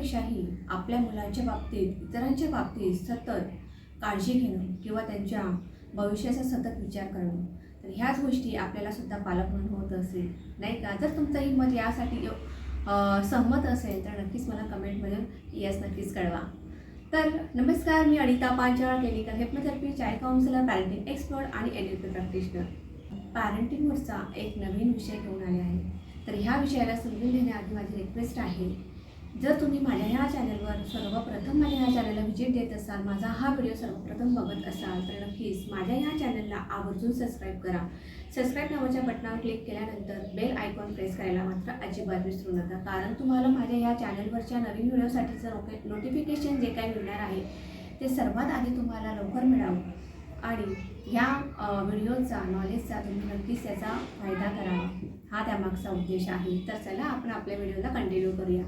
आपल्यापेक्षाही आपल्या मुलांच्या बाबतीत इतरांच्या बाबतीत सतत काळजी घेणं किंवा त्यांच्या भविष्याचा सतत विचार करणं तर ह्याच गोष्टी आपल्याला सुद्धा पालक म्हणून होत असेल. नाही का? जर तुमचं ही मत यासाठी सहमत असेल तर नक्कीच मला कमेंटमधून येस नक्कीच कळवा. तर नमस्कार मी Anita Panchal clinical hypnotherapy child counsellor parenting expert आणि एन प्रॅक्टिशनर पॅरेंटिंगवरचा एक नवीन विषय घेऊन आले आहे. तर ह्या विषयाला समजून घेण्याआधी माझी रिक्वेस्ट आहे जर तुम्ही माझ्या ह्या चॅनलवर सर्वप्रथम माझ्या ह्या चॅनलला व्हिजिट देत असाल माझा हा व्हिडिओ सर्वप्रथम बघत असाल तर नक्कीच माझ्या ह्या चॅनलला आवर्जून सबस्क्राईब करा. सबस्क्राईब नावाच्या बटनावर क्लिक केल्यानंतर बेल आयकॉन प्रेस करायला मात्र अजिबात विसरू नका. कारण तुम्हाला माझ्या ह्या चॅनलवरच्या नवीन व्हिडिओसाठीचं नोके नोटिफिकेशन जे काही मिळणार आहे ते सर्वात आधी तुम्हाला लवकर मिळावं. आणि ह्या व्हिडिओचा नॉलेजचा तुम्ही नक्कीच त्याचा फायदा करावा. हा त्यामागचा उद्देश आहे. तर चला आपण आपल्या व्हिडिओला कंटिन्यू करूया.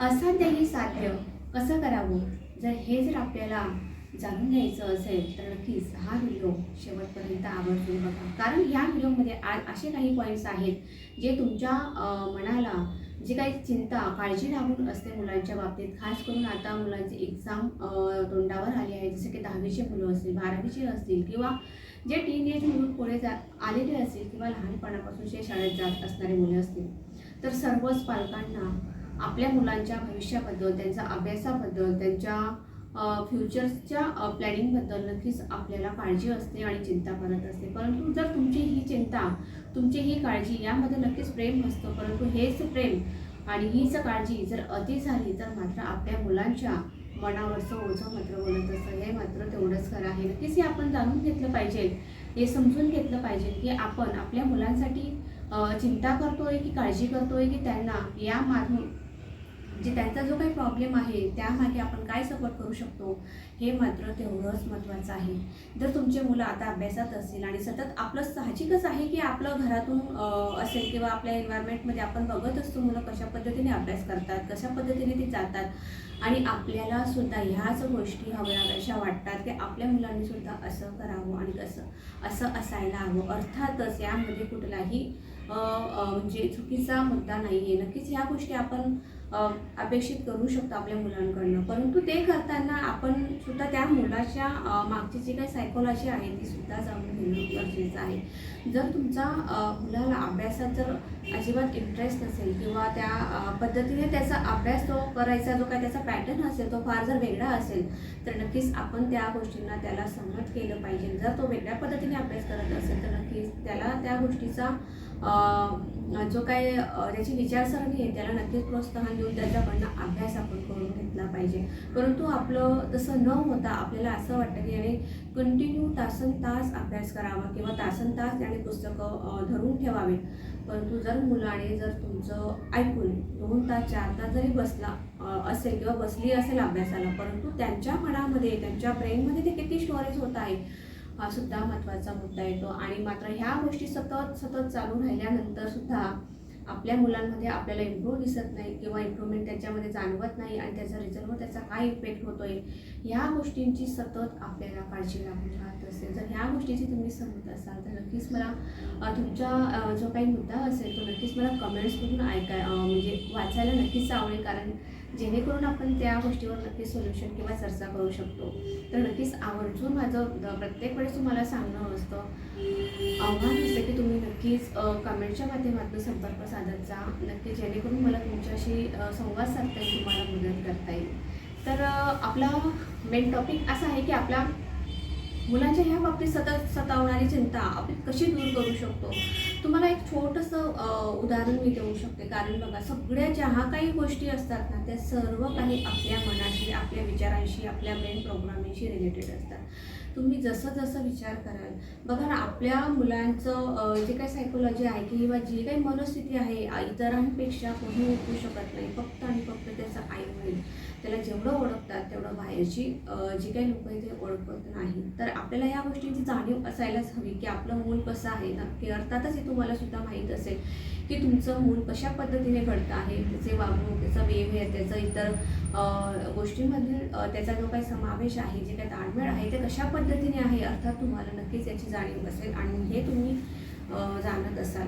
असाध्यही साध्य कसं करावं? जर हे जर आपल्याला जाणून घ्यायचं असेल तर नक्कीच हा व्हिडिओ शेवटपर्यंत आवडतो बघा. कारण ह्या व्हिडिओमध्ये आज असे काही पॉईंट्स आहेत जे तुमच्या मनाला जी काही चिंता काळजी लागून असते मुलांच्या बाबतीत. खास करून आता मुलांची एक्झाम तोंडावर आली आहे. जसे की दहावीचे मुलं असतील बारावीचे असतील किंवा जे टीन एज मुलं पुढे जा आलेले असतील किंवा लहानपणापासून जे शाळेत जात असणारे मुले असतील तर सर्वच पालकांना आपल्या मुलांच्या भविष्याबद्दल त्यांच्या अभ्यासाबद्दल त्यांच्या फ्युचर्सच्या प्लॅनिंगबद्दल नक्कीच आपल्याला काळजी असते आणि चिंता करत असते. परंतु जर तुमची ही चिंता तुमची ही काळजी यामध्ये नक्कीच प्रेम असतं. परंतु हेच प्रेम आणि हीच काळजी जर अति झाली तर मात्र आपल्या मुलांच्या मनावरचं ओझं मात्र बोलत असतं. हे मात्र तेवढंच खरं आहे. नक्कीच हे आपण जाणून घेतलं पाहिजे. हे समजून घेतलं पाहिजे की आपण आपल्या मुलांसाठी चिंता करतोय की काळजी करतोय की त्यांना या मागून जे त्यांचा जो काही प्रॉब्लेम आहे त्यामागे आपण काय सपोर्ट करू शकतो हे मात्र तेवढंच महत्त्वाचं आहे. जर तुमचे मुलं आता अभ्यासात असतील आणि सतत आपलं साहजिकच आहे की आपलं घरातून असेल किंवा आपल्या एन्व्हायरमेंटमध्ये आपण बघत असतो मुलं कशा पद्धतीने अभ्यास करतात कशा पद्धतीने ते जातात आणि आपल्याला सुद्धा ह्याच गोष्टी हव्या अशा वाटतात की आपल्या मुलांनी सुद्धा असं करावं आणि कसं असं असायला हवं. अर्थातच यामध्ये कुठलाही म्हणजे चुकीचा मुद्दा नाही आहे नक्कीच ह्या गोष्टी आपण अपेक्षित करू शकतो आपल्या मुलांकडनं. परंतु ते करताना आपण सुद्धा त्या मुलाच्या मागची जी काही सायकोलॉजी आहे ती सुद्धा जाणून घेणं गरजेचं आहे. जर तुमचा मुलाला अभ्यासात जर अजिबात इंटरेस्ट नसेल किंवा त्या पद्धतीने त्याचा अभ्यास तो करायचा जो काय त्याचा पॅटर्न असेल तो फार जर वेगळा असेल तर नक्कीच आपण त्या गोष्टींना त्याला संमत केलं पाहिजे. जर तो वेगळ्या पद्धतीने अभ्यास करत असेल तर नक्कीच त्याला त्या गोष्टीचा जो काय त्याची विचारसरणी आहे त्याला नक्कीच प्रोत्साहन देऊन त्याच्याकडनं अभ्यास आपण करून घेतला पाहिजे. परंतु आपलं तसं न होता आपल्याला असं वाटतं की याने कंटिन्यू तासन तास अभ्यास करावा किंवा तासन तास त्याने पुस्तकं धरून ठेवावे परंतु जर मुलाने जर तुमचं ऐकून दोन तास चार तास जरी बसला असेल किंवा बसली असेल अभ्यासाला परंतु त्यांच्या मनामध्ये त्यांच्या ब्रेनमध्ये ते किती स्टोरेज होत आहे हा सुद्धा महत्त्वाचा मुद्दा येतो. आणि मात्र ह्या गोष्टी सतत सतत चालू राहिल्यानंतर सुद्धा आपल्या मुलांमध्ये आपल्याला इम्प्रूव्ह दिसत नाही किंवा इम्प्रूव्हमेंट त्याच्यामध्ये जाणवत नाही आणि त्याचा रिझल्टवर त्याचा काय इफेक्ट होतोय ह्या गोष्टींची सतत आपल्याला काळजी लागून राहते असेल. जर ह्या गोष्टीची तुम्ही सहमत असाल तर नक्कीच मला तुमचा जो काही मुद्दा असेल तो नक्कीच मला कमेंट्समधून ऐकाय म्हणजे वाचायला नक्कीच आवडेल. कारण जेणेकरून आपण त्या गोष्टीवर नक्कीच सोल्युशन किंवा चर्चा करू शकतो. तर नक्कीच आवर्जून माझं प्रत्येक वेळेस तुम्हाला सांगणं असतं. आव्हान असतं की तुम्ही नक्कीच कमेंटच्या माध्यमातून संपर्क साधत जा. नक्की जेणेकरून मला तुमच्याशी संवाद साधता येईल तुम्हाला मदत करता येईल. तर आपला मेन टॉपिक असा आहे की आपला मुलांच्या ह्या बाबतीत सतत सतावणारी चिंता आपण कशी दूर करू शकतो? तुम्हाला एक छोटंसं उदाहरण मी देऊ शकते. कारण बघा सगळ्या ज्या काही गोष्टी असतात ना त्या सर्व काही आपल्या मनाशी आपल्या विचारांशी आपल्या ब्रेन प्रोग्रामिंगशी रिलेटेड असतात. तुम्ही जसं जसं विचार कराल बघा ना आपल्या मुलांचं जे काही सायकोलॉजी आहे किंवा जी काही मनस्थिती आहे इतरांपेक्षा कोणी ओळखू शकत नाही. फक्त आणि फक्त त्याचं आई होईल त्याला जेवढं ओळखतात तेवढं बाहेरची जी काही लोक आहे ते ओळखत नाही तर आपल्याला ह्या गोष्टींची जाणीव असायलाच हवी की आपलं मूल कसं आहे नक्की अर्थातच हे तुम्हाला सुद्धा माहीत असेल की तुमचं मूल कशा पद्धतीने घडतं आहे? त्याचे वागणूक त्याचा बिहेवियर त्याचं इतर गोष्टींमधील त्याचा जो काही समावेश आहे जे काही ताळमेळ आहे ते कशा पद्धतीने आहे? अर्थात तुम्हाला नक्कीच याची जाणीव असेल आणि हे तुम्ही जाणत असाल.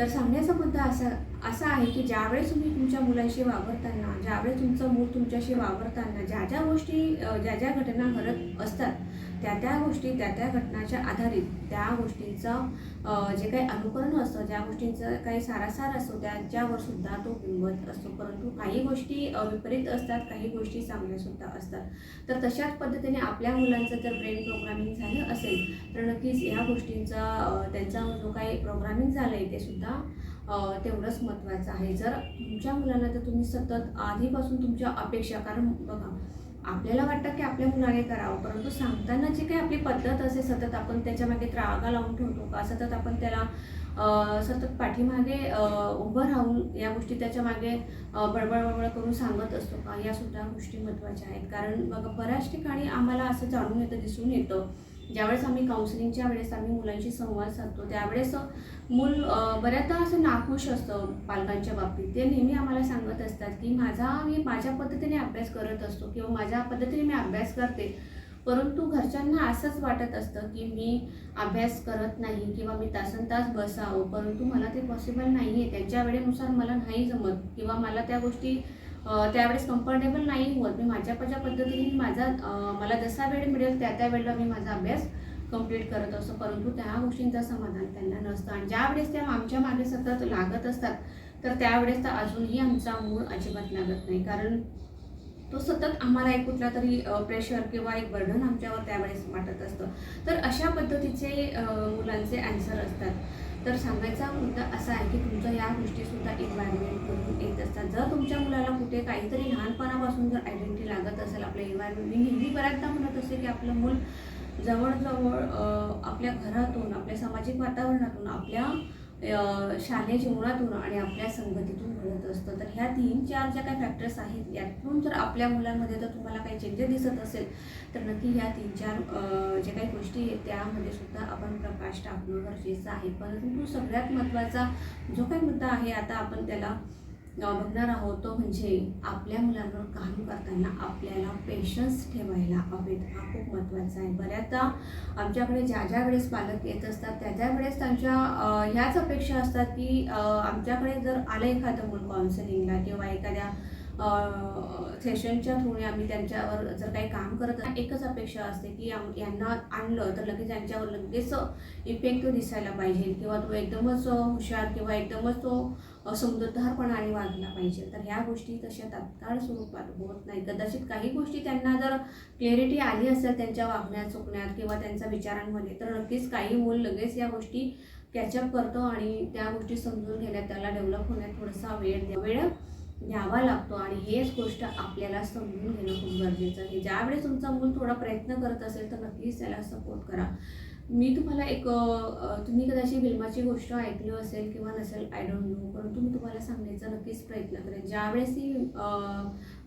तर सांगण्याचा मुद्दा असा असा आहे की ज्यावेळेस तुम्ही तुमच्या मुलांशी वावरताना ज्यावेळेस तुमचं मूल तुमच्याशी वावरताना ज्या ज्या गोष्टी ज्या ज्या घटना घडत असतात त्या त्या गोष्टी त्या त्या घटनाच्या आधारित त्या गोष्टींचं जे काही अनुकरण असतं ज्या गोष्टींचं काही सारासार असतो त्याच्यावर सुद्धा तो बिंबत असतो. परंतु काही गोष्टी विपरीत असतात काही गोष्टी चांगल्यासुद्धा असतात. तर तशाच पद्धतीने आपल्या मुलांचं जर ब्रेन प्रोग्रामिंग झालं असेल तर नक्कीच ह्या गोष्टींचा त्यांचा जो काही प्रोग्रामिंग झालं आहे ते सुद्धा तेवढंच महत्त्वाचं आहे. जर तुमच्या मुलांना तर तुम्ही सतत आधीपासून तुमच्या अपेक्षा कारण बघा आपल्याला वाटतं की आपल्या मुलाने करावं परंतु सांगताना जी काही आपली पद्धत असे सतत आपण त्याच्यामागे त्रागा लावून ठेवतो का सतत आपण त्याला सतत पाठीमागे उभं राहून या गोष्टी त्याच्यामागे बडबड बडबड करून सांगत असतो का या सुद्धा गोष्टी महत्त्वाच्या आहेत. कारण बघा बऱ्याच ठिकाणी आम्हाला असं जाणून येतं दिसून येतं ज्यावेळेस आम्ही काउन्सिलिंगच्या वेळेस आम्ही मुलांशी संवाद साधतो त्यावेळेस मूल बऱ्याचदा असं नाखुश असतं पालकांच्या बाबतीत. ते नेहमी आम्हाला सांगत असतात की माझा मी माझ्या पद्धतीने अभ्यास करत असतो किंवा माझ्या पद्धतीने मी अभ्यास करते. परंतु घरच्यांना असंच वाटत असतं की मी अभ्यास करत नाही किंवा मी तासन तास बसावं. परंतु मला ते पॉसिबल नाही आहे त्यांच्या वेळेनुसार मला नाही जमत किंवा मला त्या गोष्टी त्यावेळेस कम्फर्टेबल नाही होत. मी माझ्या माझ्या पद्धतीने माझा मला जसा वेळ मिळेल त्या त्या वेळेला मी माझा अभ्यास कंप्लीट करत असतो. परंतु त्या गोष्टींचं समाधान त्यांना नसतं. आणि ज्यावेळेस त्या आमच्या मागे सतत लागत असतात तर त्यावेळेस तर अजूनही आमचा मूळ अजिबात लागत नाही. कारण तो सतत आम्हाला एक कुठला तरी प्रेशर किंवा एक बर्डन आमच्यावर त्यावेळेस वाटत असतं. तर अशा पद्धतीचे मुलांचे ॲन्सर असतात. तर सांगायचा मुद्दा असा आहे की तुमच्या या गोष्टीसुद्धा एन्व्हायरमेंटमधून येत असतात. जर तुमच्या मुलाला कुठे काहीतरी लहानपणापासून जर आयडेंटिटी लागत असेल आपल्या एन्व्हायरमेंट मी नेहमी बऱ्याचदा म्हणत असते की आपलं मूल जवळजवळ आपल्या घरातून आपल्या सामाजिक वातावरणातून आपल्या शालेय जीवनातून आणि आपल्या संगतीतून घडत असतं. तर ह्या तीन चार ज्या काही फॅक्टर्स आहेत यातून जर आपल्या मुलांमध्ये जर तुम्हाला काही चेंजेस दिसत असेल तर नक्की ह्या तीन चार ज्या काही गोष्टी आहेत त्यामध्ये सुद्धा आपण प्रकाश टाकणं गरजेचं आहे. परंतु सगळ्यात महत्त्वाचा जो काही मुद्दा आहे आता आपण त्याला बघणार आहोत तो म्हणजे आपल्या मुलांवर काम करताना आपल्याला पेशन्स ठेवायला हवेत. हा खूप महत्त्वाचा आहे. बऱ्याचदा आमच्याकडे ज्या ज्या वेळेस पालक येत असतात त्या त्या वेळेस त्यांच्या ह्याच अपेक्षा असतात की आमच्याकडे जर आलं एखादं मूल काउन्सिलिंगला किंवा एखाद्या सेशनच्या थ्रूने आम्ही त्यांच्यावर जर काही काम करत एकच अपेक्षा असते की यांना आणलं तर लगेच त्यांच्यावर लगेच इफेक्ट दिसायला पाहिजे. किंवा तो एकदमच हुशार किंवा एकदमच तो अ, वागला पाहिजे. तर ह्या गोष्टी तशा तात्काळ स्वरूपात होत नाही कदाचित काही गोष्टी त्यांना जर क्लिअरिटी आली असेल त्यांच्या वागण्यात चुकण्यात किंवा त्यांच्या विचारांमध्ये तर नक्कीच काही मूल लगेच या गोष्टी कॅचअप करतो आणि त्या गोष्टी समजून घेण्यात त्याला डेव्हलप होण्यात थोडासा वेळ द्या- वेळ घ्यावा लागतो. आणि हेच गोष्ट आपल्याला समजून घेणं खूप गरजेचं आहे. ज्यावेळेस तुमचा मूल थोडा प्रयत्न करत असेल तर नक्कीच त्याला सपोर्ट करा. मी तुम्हाला एक तुम्ही कदाचित फिल्माची गोष्ट ऐकली असेल किंवा नसेल आय डोंट नो परंतु मी तुम्हाला सांगण्याचा नक्कीच प्रयत्न करेन. ज्यावेळेस ती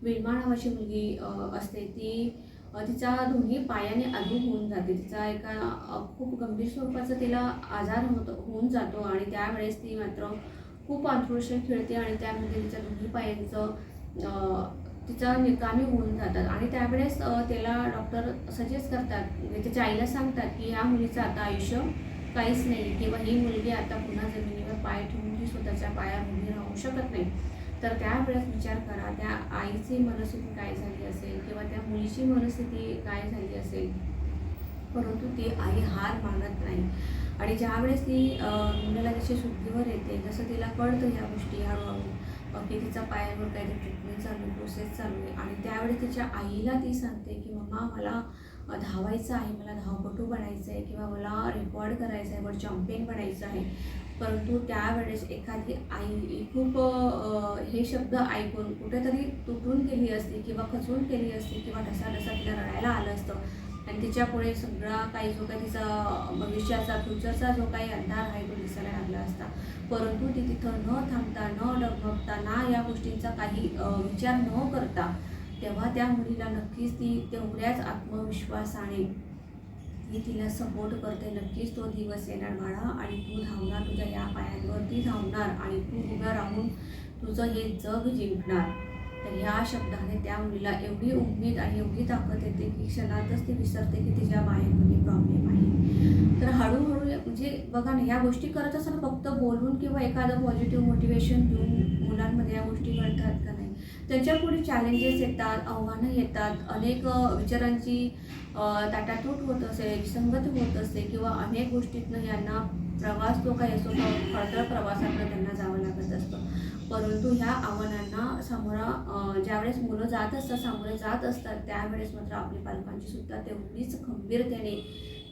विल्मा नावाची मुलगी असते ती तिचा दोन्ही पायाने अधू होऊन जाते. तिचा एका खूप गंभीर स्वरूपाचा तिला आजार होत होऊन जातो आणि त्यावेळेस ती मात्र खूप आंतरुषण खेळते आणि त्यामध्ये तिच्या दोन्ही पायांचं तिचा निकामी होऊन जातात. आणि त्यावेळेस त्याला डॉक्टर सजेस्ट करतात. म्हणजे त्याच्या आईला सांगतात की ह्या मुलीचं आता आयुष्य काहीच नाही किंवा ही मुलगी आता पुन्हा जमिनीवर पाय ठेवून ती स्वतःच्या पायावर उभी राहू शकत नाही. तर त्यावेळेस विचार करा त्या आईची मनस्थिती काय झाली असेल किंवा त्या मुलीची मनस्थिती काय झाली असेल. परंतु ती आई हार मानत नाही. आणि ज्यावेळेस ती मुलाला जशी शुद्धीवर येते जसं तिला कळतं ह्या गोष्टी हळूहळू की तिचा पायावर काहीतरी ट्रीटमेंट चालू आहे प्रोसेस चालू आहे. आणि त्यावेळेस तिच्या आईला ती सांगते की मम्मा मला धावायचं आहे मला धावपटू बनायचं आहे किंवा मला रेकॉर्ड करायचं आहे वर्ल्ड चॅम्पियन बनायचं आहे. परंतु त्यावेळेस एखादी आई खूप हे शब्द ऐकून कुठेतरी तुटून गेली असती किंवा खचून गेली असती किंवा ढसा ढसा तिला रडायला आलं असतं आणि तिच्यापुढे सगळा काही जो काही तिचा भविष्याचा फ्युचरचा जो काही अंधार आहे तो दिसायला लागला असता. परंतु ती तिथं न थांबता न डगमगता ना या गोष्टींचा काही विचार न करता तेव्हा त्या मुलीला नक्कीच ती तेवढ्याच आत्मविश्वासाने मी तिला सपोर्ट करते. नक्कीच तो दिवस येणार बाळा आणि तू धावणार तुझ्या या पायांवरती धावणार आणि तू उभ्या राहून तुझं हे जग जिंकणार. तर ह्या शब्दाने त्या मुलीला एवढी उमेद आणि एवढी ताकद येते की क्षणातच ती विसरते की तिच्या मायामध्ये प्रॉब्लेम आहे. तर हळूहळू म्हणजे बघा ना ह्या गोष्टी करत असताना फक्त बोलून किंवा एखादं पॉझिटिव्ह मोटिवेशन देऊन मुलांमध्ये या गोष्टी घडतात का नाही? त्यांच्या पुढे चॅलेंजेस येतात आव्हानं येतात अनेक विचारांची ताटातूट होत असेल विसंगत होत असते किंवा अनेक गोष्टीतनं यांना प्रवास तो काही असतो तो खडतर प्रवासातनं त्यांना जावं लागत असतं. परंतु ह्या आव्हानांना सामोरा ज्यावेळेस मुलं जात असतात सामोरे जात असतात त्यावेळेस मात्र आपल्या पालकांची सुद्धा तेवढीच खंबीरतेने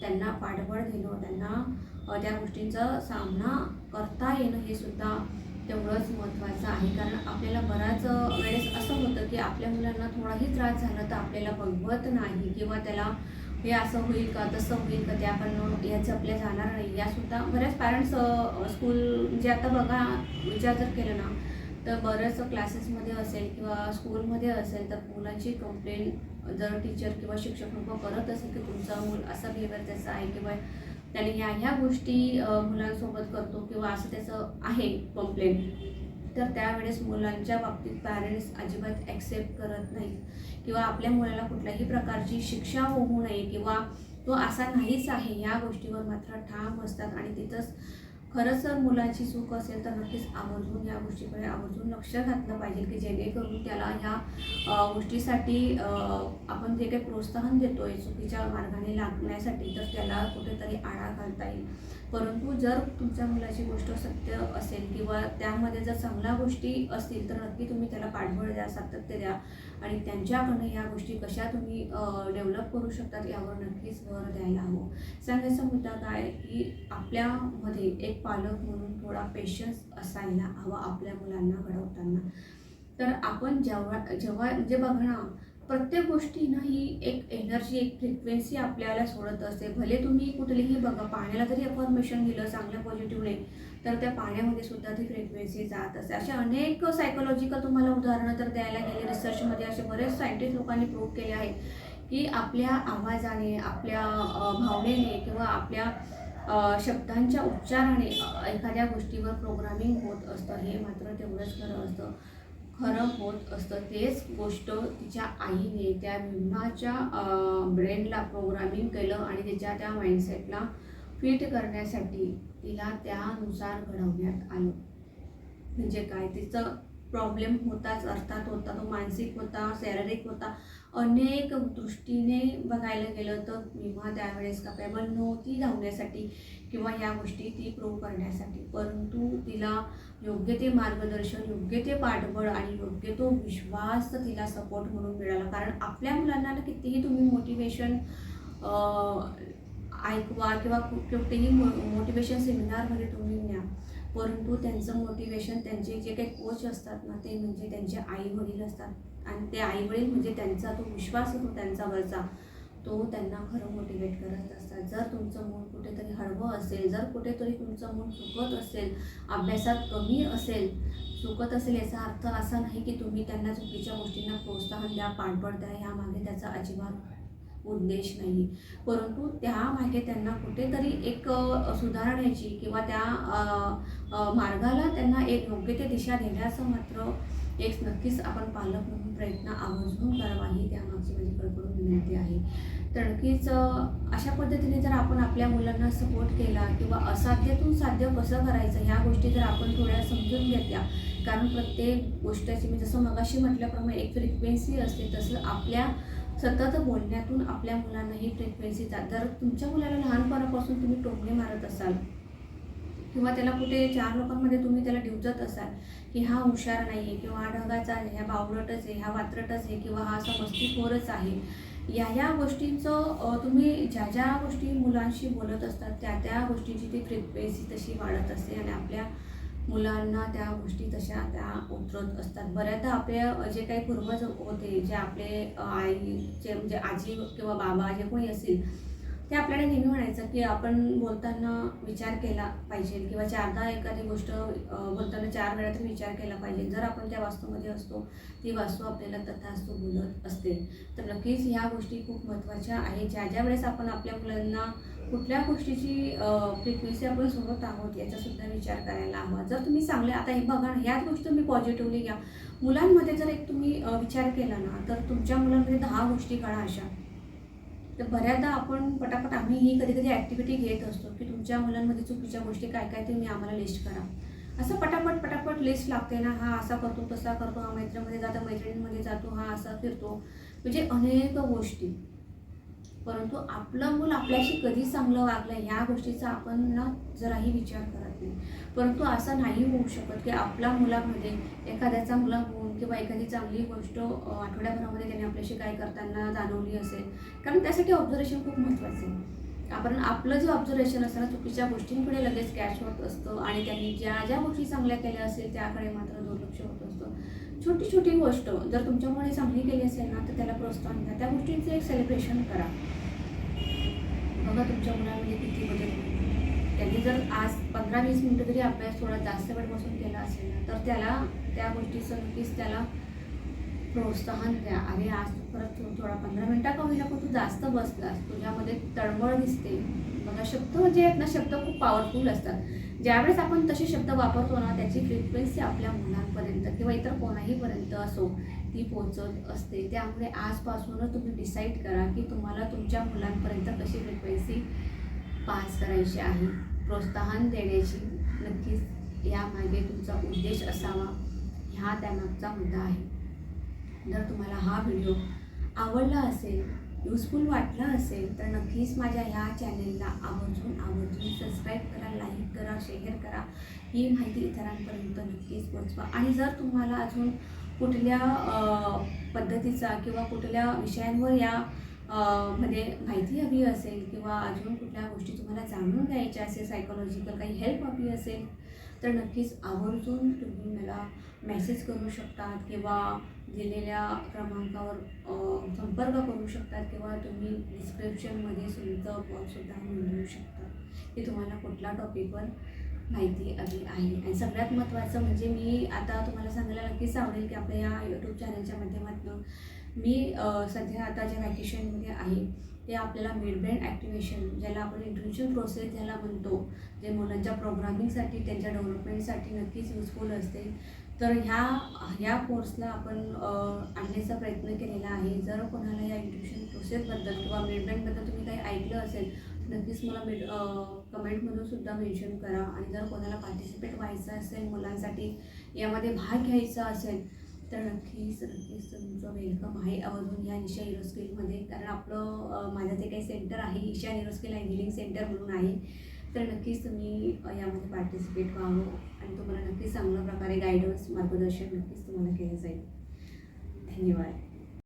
त्यांना पाठबळ देणं त्यांना त्या गोष्टींचा सामना करता येणं हे सुद्धा तेवढंच महत्त्वाचं आहे. कारण आपल्याला बऱ्याच वेळेस असं होतं की आपल्या मुलांना थोडाही त्रास झाला तर आपल्याला बघवत नाही किंवा त्याला हे असं होईल का तसं होईल का ते आपण याचं आपल्या जाणार नाही यासुद्धा बऱ्याच पॅरेंट्स स्कूल म्हणजे आता बघा विचार जर केलं ना तर बऱ्याच क्लासेसमध्ये असेल किंवा स्कूलमध्ये असेल तर मुलांची कंप्लेंट जर टीचर किंवा शिक्षक लोक करत असेल की तुमचा मूल असा बिहेवियर त्याचा आहे किंवा त्याने ह्या ह्या गोष्टी मुलांसोबत करतो किंवा असं त्याचं आहे कंप्लेंट तर त्यावेळेस मुलांच्या बाबतीत पॅरेंट्स अजिबात ॲक्सेप्ट करत नाहीत. किंवा आपल्या मुलाला कुठल्याही प्रकारची शिक्षा होऊ नये किंवा तो असा नाहीच आहे या गोष्टीवर मात्र ठाम असतात. आणि तिथंच खरंच जर मुलाची चूक असेल तर नक्कीच आवर्जून या गोष्टीकडे आवर्जून लक्ष घातलं पाहिजे की जेणेकरून त्याला ह्या गोष्टीसाठी आपण जे काही प्रोत्साहन देतोय चुकीच्या मार्गाने लागण्यासाठी तर त्याला कुठेतरी आळा घालता येईल. परंतु जर तुमच्या मुलाची गोष्ट सत्य असेल किंवा त्यामध्ये जर चांगल्या गोष्टी असतील तर नक्की तुम्ही त्याला पाठबळ द्या सातत्य द्या आणि त्यांच्याकडनं ह्या गोष्टी कशा तुम्ही डेव्हलप करू शकतात यावर नक्कीच भर द्यायला हवं. सांगायचा मुद्दा काय की आपल्यामध्ये एक पालक म्हणून थोडा पेशन्स असायला हवा आपल्या मुलांना घडवताना. तर आपण जेव्हा जेव्हा म्हणजे बघा ना प्रत्येक गोष्टी ना ही एक एनर्जी एक फ्रिक्वेन्सी आपल्याला सोडत असते. भले तुम्ही कुठलीही बघा पाण्याला जरी अफॉर्मेशन दिलं चांगल्या पॉझिटिव्हने तर त्या पाण्यामध्ये सुद्धा ती फ्रिक्वेन्सी जात असते. अशा अनेक सायकोलॉजिकल तुम्हाला उदाहरणं तर द्यायला गेले. रिसर्चमध्ये असे बरेच सायंटिस्ट लोकांनी प्रूव्ह केले आहेत की आपल्या आवाजाने आपल्या भावनेने किंवा आपल्या शब्दांच्या उच्चाराने एखाद्या गोष्टीवर प्रोग्रामिंग होत असतं हे मात्र तेवढंच खरं असतं. खरं होत असतं तेच गोष्ट तिच्या आईने त्या बिंबाच्या ब्रेनला प्रोग्रामिंग केलं आणि तिच्या त्या माइंडसेटला फिट करण्यासाठी तिला त्यानुसार घडवण्यात आलं. म्हणजे काय? तिचं प्रॉब्लेम होताच अर्थात होता तो मानसिक होता शारीरिक होता. अनेक दृष्टीने बघायला गेलं तर विमा त्यावेळेस कपेबल नव्हती धावण्यासाठी किंवा ह्या गोष्टी ती प्रूव्ह करण्यासाठी. परंतु तिला योग्य ते मार्गदर्शन योग्य ते पाठबळ आणि योग्य तो विश्वास तिला सपोर्ट म्हणून मिळाला. कारण आपल्या मुलांना ना कितीही तुम्ही मोटिवेशन ऐकवा किंवा कुठेही कुठेही मोटिवेशन सेमिनारमध्ये तुम्ही न्या. परंतु त्यांचं मोटिवेशन त्यांचे जे काही कोच असतात ना ते म्हणजे त्यांचे आई वडील असतात. आणि ते आई वडील म्हणजे त्यांचा तो विश्वास होतो त्यांच्यावरचा तो त्यांना खरं मोटिवेट करत असतात. जर तुमचं मूल कुठेतरी हळवं असेल जर कुठेतरी तुमचं मूल चुकत असेल अभ्यासात कमी असेल चुकत असेल याचा अर्थ असा नाही की तुम्ही त्यांना चुकीच्या गोष्टींना प्रोत्साहन द्या पाठबळ द्या यामागे त्याचा अजिबात उद्देश नाही. परंतु त्यामागे त्यांना कुठेतरी एक सुधारण्याची किंवा त्या मार्गाला त्यांना एक योग्य ते दिशा देण्याचं मात्र एक नक्कीच आपण पालक म्हणून प्रयत्न आवर्जून करावा ही त्यामागची माझी कडकडून विनंती आहे. तर नक्कीच अशा पद्धतीने जर आपण आपल्या मुलांना सपोर्ट केला किंवा असाध्यातून साध्य कसं करायचं ह्या गोष्टी जर आपण थोड्या समजून घेतल्या. कारण प्रत्येक गोष्टीची मी जसं मगाशी म्हटल्याप्रमाणे एक फ्रिक्वेन्सी असते तसं आपल्या सतत बोलण्यातून आपल्या मुलांना ही फ्रिक्वेन्सी जात. जर तुमच्या मुलाला लहानपणापासून तुम्ही टोमणे मारत असाल किंवा त्याला कुठे चार लोकांमध्ये तुम्ही त्याला डिवचत असाल की हा हुशार नाही आहे किंवा हा ढगाचा आहे ह्या बावळटच आहे ह्या वात्रटच आहे किंवा हा असा मस्तीखोरच आहे या या गोष्टींचं तुम्ही ज्या ज्या गोष्टी मुलांशी बोलत असतात त्या त्या गोष्टींची ती फ्रिक्वेन्सी तशी वाढत असते आणि आपल्या मुलांना त्या गोष्टी तशा त्या उतरत असतात. बऱ्याचदा आपले जे काही पूर्वज होते जे आपले आईचे म्हणजे आजी किंवा बाबा जे कोणी असतील ते आपल्याला नेहमी म्हणायचं की आपण बोलताना विचार केला पाहिजे किंवा चारदा एखादी गोष्ट बोलताना चार वेळा तरी विचार केला पाहिजे. जर आपण त्या वास्तूमध्ये असतो ती वास्तू आपल्याला तथास्तू बोलत असते. तर नक्कीच ह्या गोष्टी खूप महत्त्वाच्या आहेत. ज्या ज्या वेळेस आपण आपल्या मुलांना कुठल्या गोष्टीची फ्रिक्वेन्सी आपण सोबत आहोत याचासुद्धा विचार करायला हवा. जर तुम्ही चांगले आता हे बघा ह्याच गोष्टी तुम्ही पॉझिटिव्हली घ्या. मुलांमध्ये जर एक तुम्ही विचार केला ना तर तुमच्या मुलांमध्ये दहा गोष्टी काढा अशा. तर बऱ्याचदा आपण पटापट आम्ही ही कधी कधी ॲक्टिव्हिटी घेत असतो की तुमच्या मुलांमध्ये चुकीच्या गोष्टी काय काय ते मी आम्हाला लिस्ट करा. असं पटापट पटापट लिस्ट लागते ना हा असा करतो तसा करतो हा मैत्रीमध्ये जातो मैत्रिणींमध्ये जातो हा असा फिरतो. म्हणजे अनेक गोष्टी. परंतु आपलं मूल आपल्याशी कधी चांगलं वागलं ह्या गोष्टीचा आपण ना जराही विचार करत नाही. परंतु असं नाही होऊ शकत की आपल्या मुलामध्ये एखाद्या चांगला गुण किंवा एखादी चांगली गोष्ट आठवड्याभरामध्ये त्याने आपल्याशी काय करताना जाणवली असेल. कारण त्यासाठी ऑब्झर्वेशन खूप महत्त्वाचं आहे. आपण आपलं जे ऑब्झर्वेशन असतं ना चुकीच्या गोष्टींकडे लगेच कॅच होत असतं आणि त्यांनी ज्या ज्या गोष्टी चांगल्या केल्या असेल त्याकडे मात्र दुर्लक्ष होत असतं. छोटी छोटी गोष्ट जर तुमच्यामुळे चांगली केली असेल ना तर त्याला प्रोत्साहन द्या. त्या गोष्टींचं एक सेलिब्रेशन करा. बघा तुमच्या मुलामध्ये किती बदल त्यांनी जर आज पंधरा वीस मिनटं जरी अभ्यास थोडा जास्त वेळ बसून केला असेल ना तर त्याला त्या गोष्टीचं नक्कीच त्याला प्रोत्साहन द्या. अरे आज तू परत थोडा पंधरा मिनटा का होईना पण तू जास्त बसलास. तुझ्यामध्ये तळमळ दिसते. बघा शब्द जे आहेत ना शब्द खूप पॉवरफुल असतात. ज्यावेळेस आपण तसे शब्द वापरतो ना त्याची फ्रिक्वेन्सी आपल्या मुलांपर्यंत किंवा इतर कोणाहीपर्यंत असो ती पोहोचत असते. त्यामुळे आजपासूनच तुम्ही डिसाईड करा की तुम्हाला तुमच्या मुलांपर्यंत कशी फ्रिक्वेन्सी पास करायची आहे. प्रोत्साहन देण्याची नक्कीच यामागे तुमचा उद्देश असावा. ह्या त्यामागचा मुद्दा आहे. जर तुम्हाला हा व्हिडिओ आवडला असेल युजफुल वाटलं असेल तर नक्कीच माझ्या ह्या चॅनेलला आवर्जून आवर्जून सबस्क्राईब करा लाईक करा शेअर करा. ही माहिती इतरांपर्यंत नक्कीच पोचवा आणि जर तुम्हाला अजून कुठल्या पद्धतीचा किंवा कुठल्या विषयांवर या मध्ये माहिती हवी असेल किंवा अजून कुठल्या गोष्टी तुम्हाला जाणून घ्यायच्या असेल सायकोलॉजिकल काही हेल्प हवी असेल तर नक्कीच आवर्जून तुम्ही मला मेसेज करू शकतात किंवा दिलेल्या क्रमांकावर संपर्क करू शकतात किंवा तुम्ही डिस्क्रिप्शनमध्ये तुमचं कॉलसुद्धा नोंदवू शकता. की तुम्हाला कुठल्या टॉपिकवर माहिती हवी आहे? आणि सगळ्यात महत्त्वाचं म्हणजे मी आता तुम्हाला सांगायला नक्कीच आवडेल की आपल्या या यूट्यूब चॅनलच्या माध्यमातून मी सध्या आता ज्या व्हॅकेशनमध्ये आहे ते आपल्याला मिडब्रेन ॲक्टिवेशन ज्याला आपण इंट्रोड्युशन प्रोसेस ज्याला म्हणतो जे मुलांच्या प्रोग्रामिंगसाठी त्यांच्या डेव्हलपमेंटसाठी नक्कीच युजफुल असते. तर ह्या ह्या कोर्सला आपण आणण्याचा प्रयत्न केलेला आहे. जर कोणाला या इंट्युशन प्रोसेसबद्दल किंवा मिडब्रेनबद्दल तुम्ही काही ऐकलं असेल नक्कीच मला मिड कमेंटमधून सुद्धा मेन्शन करा. आणि जर कोणाला पार्टिसिपेट व्हायचं असेल मुलांसाठी यामध्ये भाग घ्यायचा असेल तर नक्कीच नक्कीच तुमचं वेलकम आहे आवर्जून या ईशा एरोस्केलमध्ये कारण आपलं माझं जे काही सेंटर आहे ईशा एरोस्केल इंजिनिअरिंग सेंटर म्हणून आहे. तर नक्कीच तुम्ही यामध्ये पार्टिसिपेट व्हावं आणि तुम्हाला नक्कीच चांगल्या प्रकारे गायडन्स मार्गदर्शन नक्कीच तुम्हाला केलं जाईल. धन्यवाद.